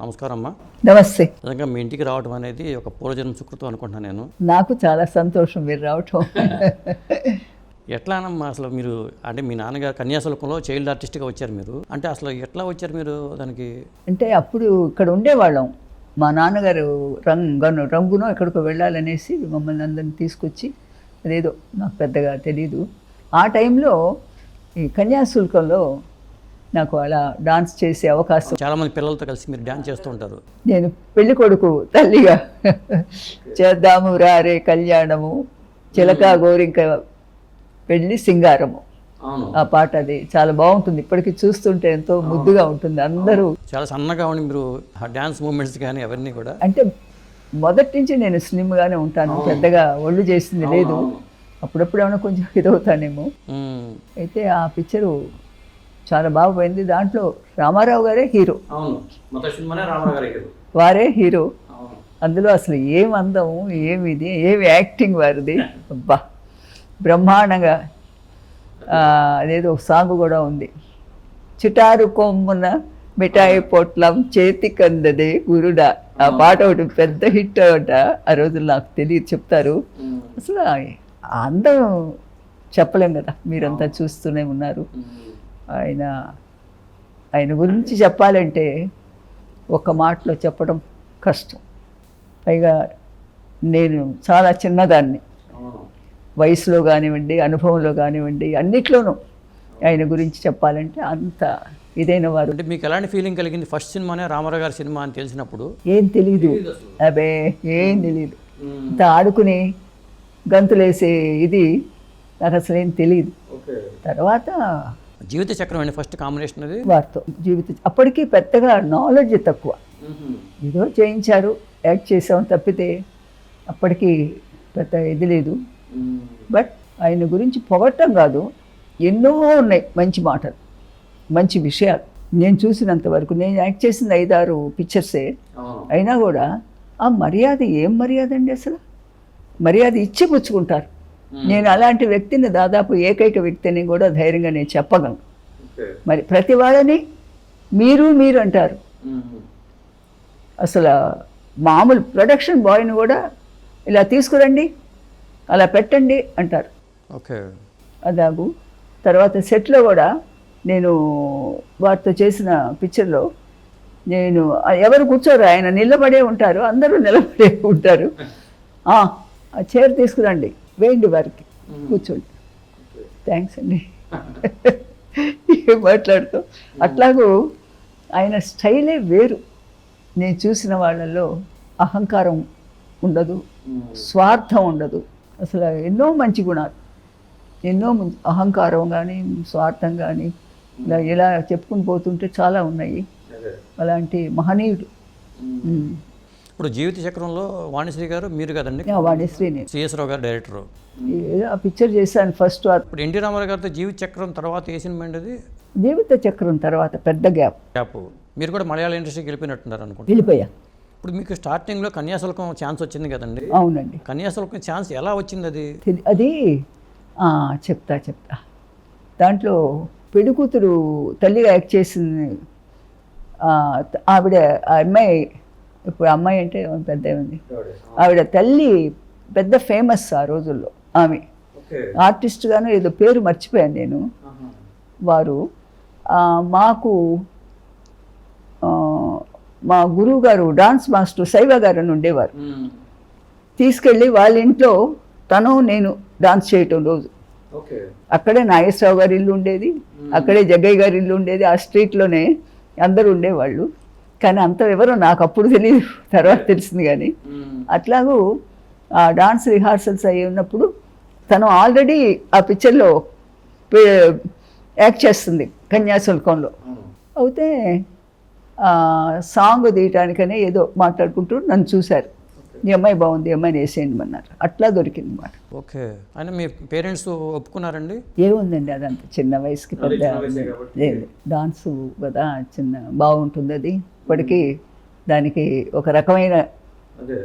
నమస్కారం అమ్మా నమస్తే. నిజంగా మీ ఇంటికి రావడం అనేది ఒక పూర్వజన్మ సుకృతం అనుకుంటున్నాను నేను. నాకు చాలా సంతోషం మీరు రావటం. ఎట్లానమ్మా అసలు మీరు అంటే మీ నాన్నగారు కన్యాశుల్కంలో చైల్డ్ ఆర్టిస్ట్గా వచ్చారు మీరు. అంటే అసలు ఎట్లా వచ్చారు మీరు దానికి? అంటే అప్పుడు ఇక్కడ ఉండేవాళ్ళం. మా నాన్నగారు రంగు రంగునో ఎక్కడికో వెళ్ళాలనేసి మమ్మల్ని అందరిని తీసుకొచ్చి అదేదో నాకు పెద్దగా తెలీదు. ఆ టైంలో ఈ కన్యాశుల్కంలో నాకు అలా డాన్స్ చేసే అవకాశం. చాలామంది పిల్లలతో కలిసి మీరు డ్యాన్స్ చేస్తూ ఉంటారు. నేను పెళ్ళి కొడుకు తల్లిగా చేద్దాము రారే కళ్యాణము చిలక గోరింక పెళ్ళి సింగారము. ఆ పాట అది చాలా బాగుంటుంది. ఇప్పటికీ చూస్తుంటే ఎంతో ముద్దుగా ఉంటుంది. అందరూ చాలా సన్నగా ఉండి మీరు ఆ డ్యాన్స్ మూమెంట్స్ కానీ అవన్నీ కూడా. అంటే మొదటి నుంచి నేను స్లిమ్గానే ఉంటాను. పెద్దగా ఒళ్ళు చేసింది లేదు. అప్పుడప్పుడు ఏమైనా కొంచెం ఇదవుతానేమో. అయితే ఆ పిక్చరు చాలా బాగా పోయింది. దాంట్లో రామారావు గారే హీరో. వారే హీరో. అందులో అసలు ఏం అందము ఏమి ఇది ఏమి యాక్టింగ్ వారిది. అబ్బా. బ్రహ్మాండంగా అదేదో ఒక సాంగ్ కూడా ఉంది. చిటారు కొమ్మున మిఠాయి పొట్లం చేతి కందదే గురుడా. ఆ పాట ఒకటి పెద్ద హిట్ అట ఆ రోజుల్లో నాకు తెలియదు చెప్తారు. అసలు ఆ అందం చెప్పలేం కదా. మీరంతా చూస్తూనే ఉన్నారు. ఆయన ఆయన గురించి చెప్పాలంటే ఒక మాటలో చెప్పడం కష్టం. పైగా నేను చాలా చిన్నదాన్ని. వయసులో కానివ్వండి అనుభవంలో కానివ్వండి అన్నిట్లోనూ ఆయన గురించి చెప్పాలంటే అంత ఇదైన వారు. అంటే మీకు ఎలాంటి ఫీలింగ్ కలిగింది? ఫస్ట్ సినిమానే రామారావు గారి సినిమా అని తెలిసినప్పుడు? ఏం తెలీదు. అబే ఏం తెలీదు. ఇంత ఆడుకుని గంతులేసే ఇది నాకు అసలు ఏం తెలియదు ఓకే. తర్వాత జీవిత చక్రం అండి ఫస్ట్ కాంబినేషన్ అది. వారితో జీవిత అప్పటికి పెద్దగా నాలెడ్జ్ తక్కువ. ఏదో చేయించారు యాక్ట్ చేసాం తప్పితే అప్పటికి పెద్ద ఇది లేదు. బట్ ఆయన గురించి పొగట్టం కాదు ఎన్నో ఉన్నాయి మంచి మాటలు మంచి విషయాలు. నేను చూసినంత వరకు నేను యాక్ట్ చేసిన ఐదారు పిక్చర్సే అయినా కూడా ఆ మర్యాద ఏం మర్యాద అండి అసలు? మర్యాద ఇచ్చి పుచ్చుకుంటారు. నేను అలాంటి వ్యక్తిని దాదాపు ఏకైక వ్యక్తిని కూడా ధైర్యంగా నేను చెప్పగలను. ఓకే. మరి ప్రతి వాళ్ళని మీరు మీరు అంటారు. అసలు మామూలు ప్రొడక్షన్ బాయ్ని కూడా ఇలా తీసుకురండి అలా పెట్టండి అంటారు. ఓకే. అదాగు. తర్వాత సెట్లో కూడా నేను వారితో చేసిన పిక్చర్లో నేను ఎవరు కూర్చోరు ఆయన నిలబడే ఉంటారు అందరూ నిలబడే ఉంటారు. "ఆ, ఆ చైర్ తీసుకురండి. వేయండి వారికి. కూర్చోండి. థ్యాంక్స్ అండి. ఏం మాట్లాడుతూ అట్లాగూ ఆయన స్టైలే వేరు. నేను చూసిన వాళ్ళల్లో అహంకారం ఉండదు స్వార్థం ఉండదు. అసలు ఎన్నో మంచి గుణాలు. ఎన్నో మంచి- అహంకారం కానీ స్వార్థం కానీ ఇలా ఇలా చెప్పుకుని పోతుంటే చాలా ఉన్నాయి. అలాంటి మహనీయుడు. ఇప్పుడు జీవిత చక్రంలో వాణిశ్రీ గారు మీరు కదండి? ఆ వాణిశ్రీ నేను. సిఎస్ రావు గారు డైరెక్టర్. ఏదో ఆ పిక్చర్ చేశాను ఫస్ట్ ఇప్పుడు ఎన్టీ రామారావు గారితో జీవిత చక్రం తర్వాత ఏ సినిమా అండి అది? జీవిత చక్రం తర్వాత పెద్ద గ్యాప్. గ్యాప్. మీరు కూడా మలయాళ ఇండస్ట్రీకి వెళ్ళిపోయినట్టున్నారు అనుకుంటా. వెళ్ళిపోయా. ఇప్పుడు మీకు స్టార్టింగ్లో కన్యాశుల్కం ఛాన్స్ వచ్చింది కదండి. అవునండి. కన్యాశుల్కం ఛాన్స్ ఎలా వచ్చింది అది? అది చెప్తా చెప్తా. దాంట్లో పెళ్ళికూతురు తల్లిగా యాక్ట్ చేసింది ఆవిడ ఆ అమ్మాయి ఇప్పుడు అమ్మాయి అంటే పెద్ద ఉంది. ఆవిడ తల్లి పెద్ద ఫేమస్ ఆ రోజుల్లో ఆమె. ఆర్టిస్ట్గాను ఏదో పేరు మర్చిపోయాను నేను. వారు మాకు మా గురువు గారు డాన్స్ మాస్టర్ శైవ గారు అని ఉండేవారు. తీసుకెళ్ళి వాళ్ళ ఇంట్లో తను నేను డాన్స్ చేయటం రోజు. అక్కడే నాగేశ్వరరావు గారి ఇల్లు ఉండేది. అక్కడే జగ్గయ్య గారి ఇల్లు ఉండేది. ఆ స్ట్రీట్లోనే అందరూ ఉండేవాళ్ళు. కానీ అంత వివరం నాకు అప్పుడు తెలియదు తర్వాత తెలిసింది కానీ. అట్లాగూ ఆ డాన్స్ రిహార్సల్స్ అయ్యి ఉన్నప్పుడు తను ఆల్రెడీ ఆ పిక్చర్లో యాక్ట్ చేస్తుంది కన్యాశుల్కంలో అయితే ఆ, సాంగ్ తీయటానికనే ఏదో మాట్లాడుకుంటూ నన్ను చూశారు. ఈ అమ్మాయి బాగుంది ఈ అమ్మాయిని వేసేయండి అన్నారు అట్లా దొరికింది మాట. ఓకే. అయినా మీ పేరెంట్స్ ఒప్పుకున్నారండి? ఏముందండి అదంతా చిన్న వయసుకి పెద్ద లేదు. డాన్స్ కదా చిన్న బాగుంటుంది అది. ఇప్పటికీ దానికి ఒక రకమైన అదే.